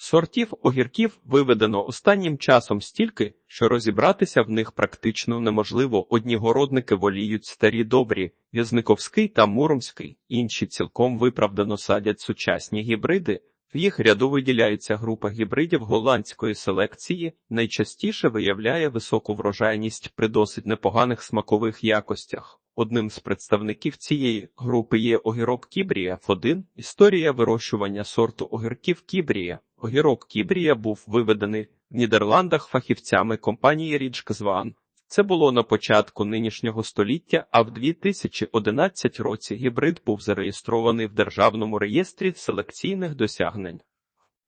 Сортів огірків виведено останнім часом стільки, що розібратися в них практично неможливо. Одні городники воліють старі добрі, В'язниковський та Муромський, інші цілком виправдано садять сучасні гібриди. В їх ряду виділяється група гібридів голландської селекції, найчастіше виявляє високу врожайність при досить непоганих смакових якостях. Одним з представників цієї групи є огірок Кібрія F1. Історія вирощування сорту огірків Кібрія. Огірок Кібрія був виведений в Нідерландах фахівцями компанії Ріджкзван. Це було на початку нинішнього століття, а в 2011 році гібрид був зареєстрований в Державному реєстрі селекційних досягнень.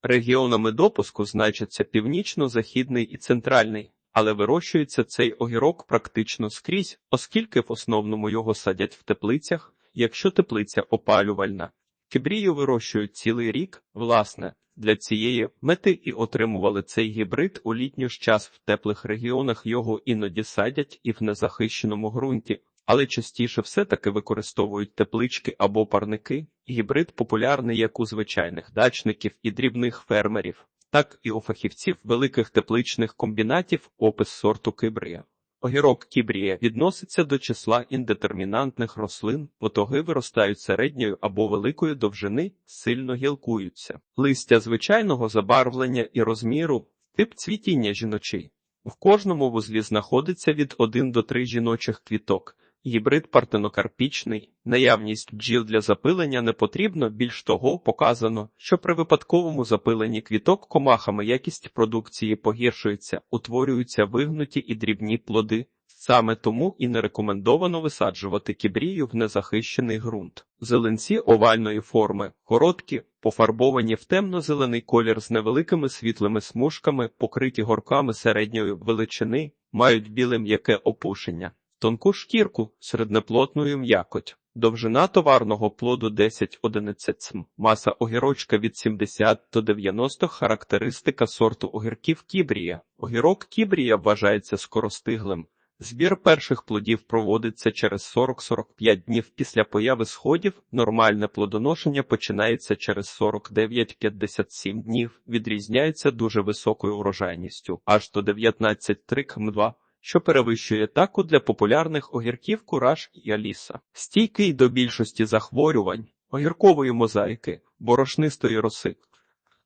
Регіонами допуску значаться північно-західний і центральний, але вирощується цей огірок практично скрізь, оскільки в основному його садять в теплицях, якщо теплиця опалювальна. Кібрію вирощують цілий рік, власне, для цієї мети і отримували цей гібрид у літній час в теплих регіонах його іноді садять і в незахищеному ґрунті, але частіше все-таки використовують теплички або парники. Гібрид популярний як у звичайних дачників і дрібних фермерів, так і у фахівців великих тепличних комбінатів опис сорту кибрія. Огірок кібрія відноситься до числа індетермінантних рослин, потоги виростають середньої або великої довжини, сильно гілкуються. Листя звичайного забарвлення і розміру, тип цвітіння жіночий. В кожному вузлі знаходиться від 1 до 3 жіночих квіток. Гібрид партенокарпічний, наявність бджіл для запилення не потрібно, більш того, показано, що при випадковому запиленні квіток комахами якість продукції погіршується, утворюються вигнуті і дрібні плоди. Саме тому і не рекомендовано висаджувати кібрію в незахищений ґрунт. Зеленці овальної форми, короткі, пофарбовані в темно-зелений колір з невеликими світлими смужками, покриті горками середньої величини, мають біле м'яке опушення тонку шкірку, середнеплотною м'якоть. Довжина товарного плоду 10-11 см, маса огірочка від 70 до 90 характеристика сорту огірків кібрія. Огірок кібрія вважається скоростиглим. Збір перших плодів проводиться через 40-45 днів після появи сходів. Нормальне плодоношення починається через 49-57 днів, відрізняється дуже високою урожайністю, аж до 19 км 2 що перевищує таку для популярних огірків кураж і аліса. Стійкий до більшості захворювань, огіркової мозаїки, борошнистої роси.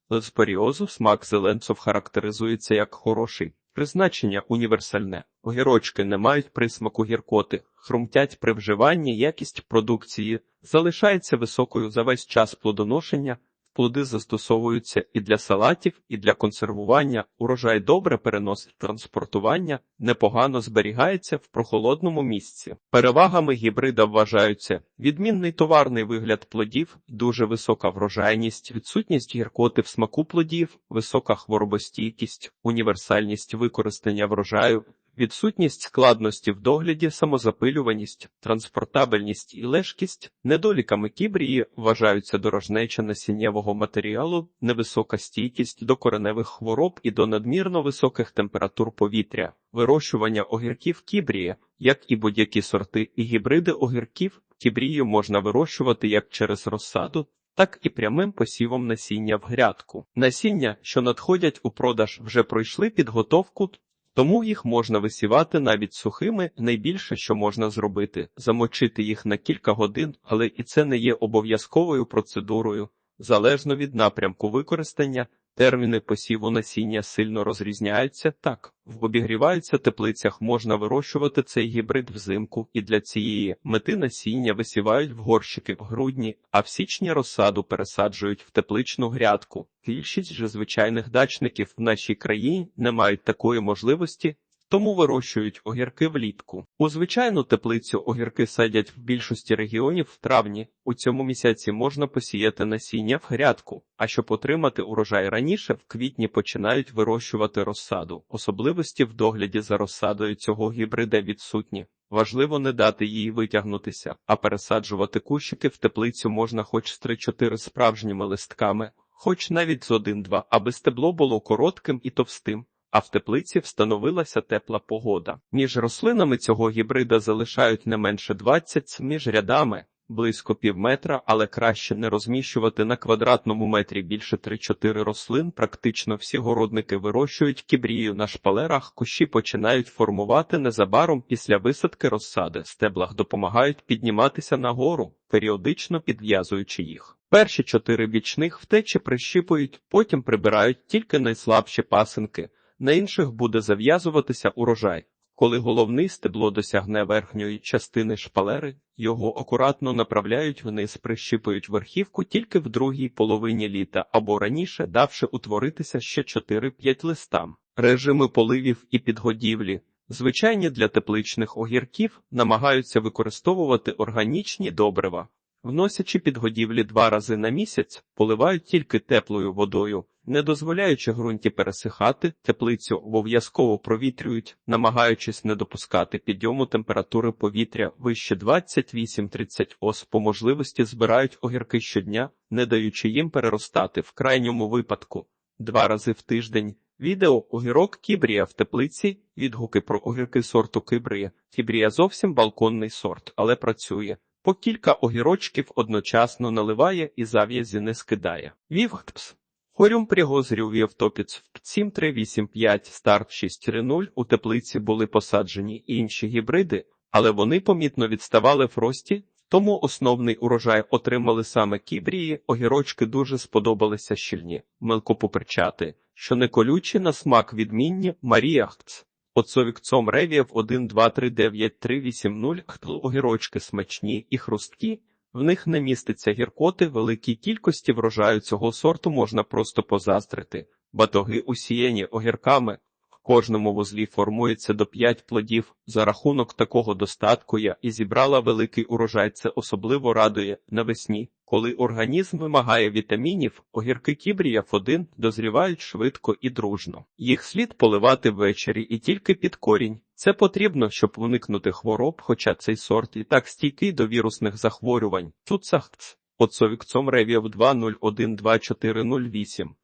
Леспоріозу смак зеленцов характеризується як хороший. Призначення універсальне. Огірочки не мають присмаку гіркоти, хрумтять при вживанні, якість продукції залишається високою за весь час плодоношення, Плоди застосовуються і для салатів, і для консервування. Урожай добре переносить транспортування, непогано зберігається в прохолодному місці. Перевагами гібрида вважаються відмінний товарний вигляд плодів, дуже висока врожайність, відсутність гіркоти в смаку плодів, висока хворобостійкість, універсальність використання врожаю, відсутність складності в догляді, самозапилюваність, транспортабельність і лежкість, недоліками кібрії вважаються дорожнеча насіннєвого матеріалу, невисока стійкість до кореневих хвороб і до надмірно високих температур повітря, вирощування огірків кібрії, як і будь-які сорти і гібриди огірків, кібрію можна вирощувати як через розсаду. Так і прямим посівом насіння в грядку. Насіння, що надходять у продаж, вже пройшли підготовку тому їх можна висівати навіть сухими, найбільше, що можна зробити, замочити їх на кілька годин, але і це не є обов'язковою процедурою. Залежно від напрямку використання, терміни посіву насіння сильно розрізняються. Так, в обігріваються теплицях можна вирощувати цей гібрид взимку, і для цієї мети насіння висівають в горщики в грудні, а в січні розсаду пересаджують в тепличну грядку. Більшість же звичайних дачників в нашій країні не мають такої можливості, тому вирощують огірки влітку. У звичайну теплицю огірки садять в більшості регіонів в травні. У цьому місяці можна посіяти насіння в грядку, а щоб отримати урожай раніше, в квітні починають вирощувати розсаду. Особливості в догляді за розсадою цього гібрида відсутні. Важливо не дати їй витягнутися, а пересаджувати кущики в теплицю можна хоч з 3-4 справжніми листками, хоч навіть з один-два, аби стебло було коротким і товстим а в теплиці встановилася тепла погода. Між рослинами цього гібрида залишають не менше 20 між рядами. близько пів метра, але краще не розміщувати на квадратному метрі більше 3-4 рослин. Практично всі городники вирощують кібрію на шпалерах, кущі починають формувати незабаром після висадки розсади. Стеблах допомагають підніматися нагору, періодично підв'язуючи їх. Перші чотири бічних втечі прищіпують, потім прибирають тільки найслабші пасинки. На інших буде зав'язуватися урожай. Коли головний стебло досягне верхньої частини шпалери, його акуратно направляють вниз, прищіпують верхівку тільки в другій половині літа або раніше, давши утворитися ще 4-5 листам. Режими поливів і підгодівлі. Звичайні для тепличних огірків намагаються використовувати органічні добрива. Вносячи підгодівлі два рази на місяць, поливають тільки теплою водою, не дозволяючи ґрунті пересихати, теплицю обов'язково провітрюють, намагаючись не допускати підйому температури повітря вище 28-30 ос. По можливості збирають огірки щодня, не даючи їм переростати в крайньому випадку два рази в тиждень. Відео огірок Кібрія в теплиці. Відгуки про огірки сорту Кібрія. Кібрія зовсім балконний сорт, але працює. По кілька огірочків одночасно наливає і зав'язі не скидає. Вівхтпс. Хорюм пригозрів Вівтопіц 7385 старт 630 у теплиці були посаджені інші гібриди, але вони помітно відставали в рості, тому основний урожай отримали саме кібрії, огірочки дуже сподобалися щільні, мелкопоперчати, що не колючі на смак відмінні Маріахц. Оцовікцом ревієв 1, 2, 3, 9, 3, 8, 0, огірочки смачні і хрусткі, в них не міститься гіркоти, великій кількості врожаю цього сорту можна просто позаздрити. Батоги усіяні огірками, в кожному вузлі формується до 5 плодів. За рахунок такого достатку я і зібрала великий урожай. Це особливо радує навесні. Коли організм вимагає вітамінів, огірки кібрія F1 дозрівають швидко і дружно. Їх слід поливати ввечері і тільки під корінь. Це потрібно, щоб уникнути хвороб, хоча цей сорт і так стійкий до вірусних захворювань. Цуцахц. Оцовікцом ревів 2012408.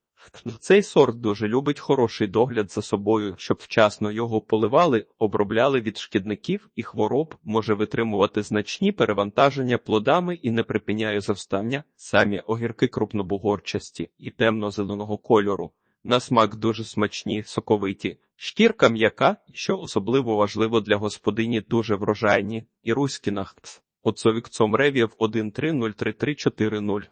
Цей сорт дуже любить хороший догляд за собою, щоб вчасно його поливали, обробляли від шкідників і хвороб, може витримувати значні перевантаження плодами і не припиняє завстання. Самі огірки крупнобугорчасті і темно-зеленого кольору. На смак дуже смачні, соковиті. Шкірка м'яка, що особливо важливо для господині, дуже врожайні, і руські нахтс. Оцовікцом ревів 1303340.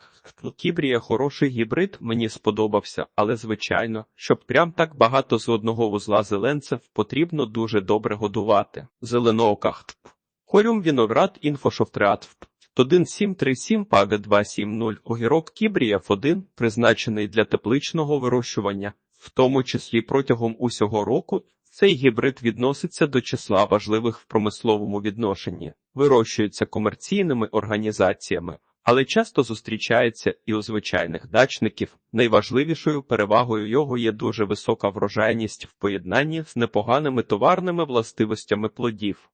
Кібрія хороший гібрид, мені сподобався, але звичайно, щоб прям так багато з одного вузла зеленцев потрібно дуже добре годувати. Зеленоокахт. Хорюм віноград інфошофтреат. 1737 паве 270 огірок Кібрія F1 призначений для тепличного вирощування, в тому числі протягом усього року. Цей гібрид відноситься до числа важливих в промисловому відношенні, вирощується комерційними організаціями, але часто зустрічається і у звичайних дачників. Найважливішою перевагою його є дуже висока врожайність в поєднанні з непоганими товарними властивостями плодів.